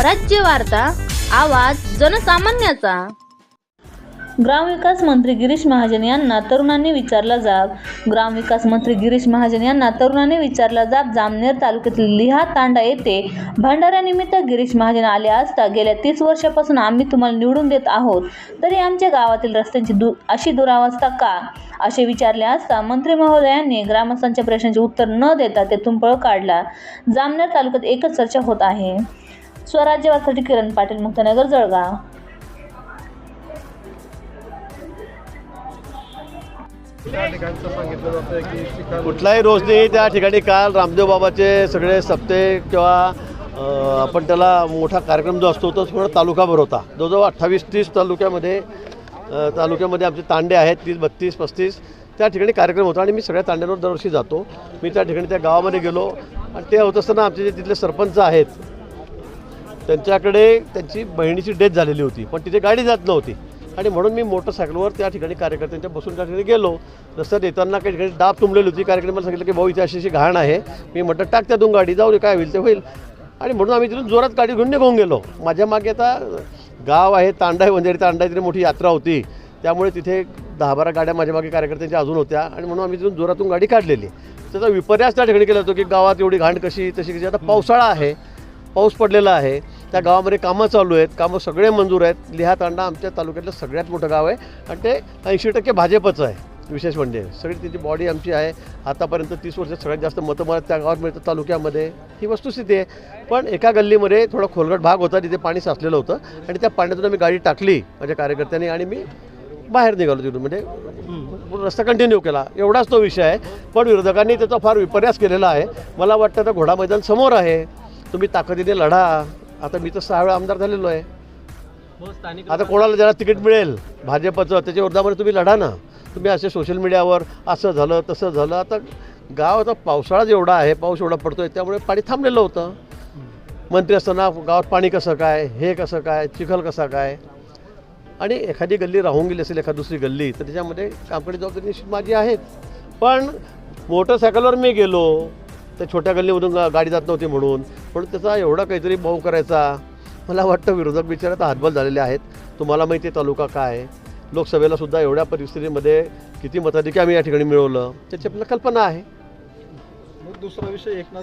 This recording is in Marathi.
स्वराज्य वार्ता आवाज जनसामान्याचा. ग्रामविकास मंत्री गिरीश महाजन यांना तरुणांनी विचारला जाब. ग्रामविकास मंत्री गिरीश महाजन यांना तरुणांनी विचारला जाब. जामनेर तालुक्यातील लिहा तांडा येथे भंडाऱ्यानिमित्त गिरीश महाजन आले असता गेल्या तीस वर्षापासून आम्ही तुम्हाला निवडून देत आहोत. तरी आमच्या गावातील रस्त्यांची दु अशी दुरावस्था का? असे विचारले असता मंत्री महोदयांनी ग्रामस्थांच्या प्रश्नांचे उत्तर न देता तेथून पळ काढला. जामनेर तालुक्यात एकच चर्चा होत आहे. स्वराज्यवासाठी किरण पाटील मुक्तनगर जळगाव. कुठलाही रोज नाही त्या ठिकाणी काल रामदेव बाबाचे सगळे सप्ते किंवा आपण त्याला मोठा कार्यक्रम जो असतो तो थोडा तालुकाभर होता. जवळजवळ अठ्ठावीस तीस तालुक्यामध्ये तालुक्यामध्ये आमचे तांडे आहेत तीस बत्तीस पस्तीस त्या ठिकाणी कार्यक्रम होता आणि मी सगळ्या तांड्यांवर दरवर्षी जातो. मी त्या ठिकाणी त्या गावामध्ये गेलो आणि ते होत असताना आमचे जे तिथले सरपंच आहेत त्यांच्याकडे त्यांची बहिणीची डेथ झालेली होती पण तिथे गाडी जात नव्हती. आणि म्हणून मी मोटरसायकलवर त्या ठिकाणी कार्यकर्त्यांच्या बसून त्या ठिकाणी गेलो. रस्त्यात येताना काही ठिकाणी डाब तुंबलेली होती. कार्यक्रम सांगितलं की भाऊ इथे अशी अशी घाण आहे. मी म्हटलं टाक त्या दोन गाडी जाऊ दे काय होईल ते होईल. आणि म्हणून आम्ही तिथून जोरात गाडी घेऊन निघून गेलो. माझ्या मागे आता गाव आहे तांडा आहे वंजारी तांडा तिथे मोठी यात्रा होती. त्यामुळे तिथे दहा बारा गाड्या माझ्या मागे कार्यकर्त्यांच्या अजून होत्या. आणि म्हणून आम्ही तिथून जोरातून गाडी काढलेली. त्याचा विपर्यास त्या ठिकाणी केला होतो की गावात एवढी घाण कशी तशी कशी. आता पावसाळा आहे पाऊस पडलेला आहे. त्या गावामध्ये कामं चालू आहेत कामं सगळे मंजूर आहेत. लिहा तांडा आमच्या तालुक्यातलं सगळ्यात मोठं गाव आहे. आणि ते ऐंशी टक्के भाजपचं आहे विशेष म्हणजे. सगळी त्याची बॉडी आमची आहे. आतापर्यंत तीस वर्षात सगळ्यात जास्त मतं मला त्या गावात मिळतं तालुक्यामध्ये. ही वस्तुस्थिती आहे. पण एका गल्लीमध्ये थोडा खोलगट भाग होता तिथे पाणी साचलेलं होतं. आणि त्या पाण्यातून आम्ही गाडी टाकली माझ्या कार्यकर्त्यांनी आणि मी बाहेर निघालो तिथून. म्हणजे रस्ता कंटिन्यू केला. एवढाच तो विषय आहे. पण विरोधकांनी त्याचा फार विपर्यास केलेला आहे. मला वाटतं आता घोडा मैदान समोर आहे. तुम्ही ताकदीने लढा. आता मी तर सहा वेळा आमदार झालेलो आहे. आता कोणाला ज्याला तिकीट मिळेल भाजपचं त्याच्या विरोधामध्ये तुम्ही लढा ना. तुम्ही असे सोशल मीडियावर असं झालं तसं झालं. आता गाव आता पावसाळा जेवढा आहे पाऊस एवढा पडतोय त्यामुळे पाणी थांबलेलं होतं. मंत्री असताना गावात पाणी कसं काय हे कसं काय चिखल कसा काय? आणि एखादी गल्ली राहून गेली असेल एखादी दुसरी गल्ली तर त्याच्यामध्ये कामकडे जबाबदारी निश्चित माझी आहेत पण मोटरसायकलवर मी गेलो त्या छोट्या गल्लीमधून गाडी जात नव्हती म्हणून. पण त्याचा एवढा काहीतरी मऊ करायचा. मला वाटतं विरोधक बिचारा आता हातबल झालेले आहेत. तुम्हाला माहिती आहे तालुका काय आहे. लोकसभेला सुद्धा एवढ्या परिस्थितीमध्ये किती मताधिक आम्ही या ठिकाणी मिळवलं. त्याची आपल्याला कल्पना आहे. मग दुसरा विषय एकनाथ